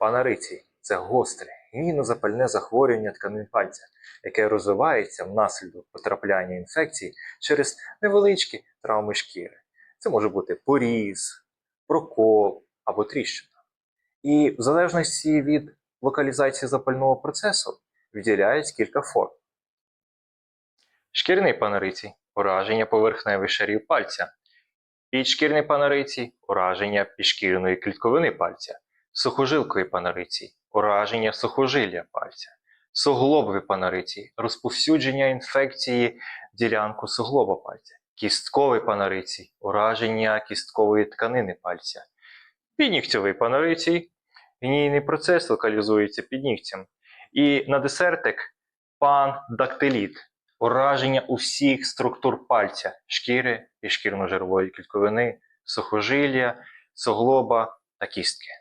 Панарицій це гостре, гнійно-запальне захворювання тканин пальця, яке розвивається внаслідок потрапляння інфекцій через невеличкі травми шкіри. Це може бути поріз, прокол або тріщина. І в залежності від локалізації запального процесу виділяють кілька форм. Шкірний панарицій ураження поверхневих шарів пальця. Підшкірний панарицій ураження підшкірної клітковини пальця. Сухожилковий панарицій ураження сухожилля пальця. Суглобовий панарицій розповсюдження інфекції ділянку суглоба пальця. Кістковий панарицій ураження кісткової тканини пальця. Піднігтєвий панарицій гнійний процес локалізується під нігтем. І на десертик пандактиліт ураження усіх структур пальця, шкіри і шкірно-жирової клітковини, сухожилля, суглоба та кістки.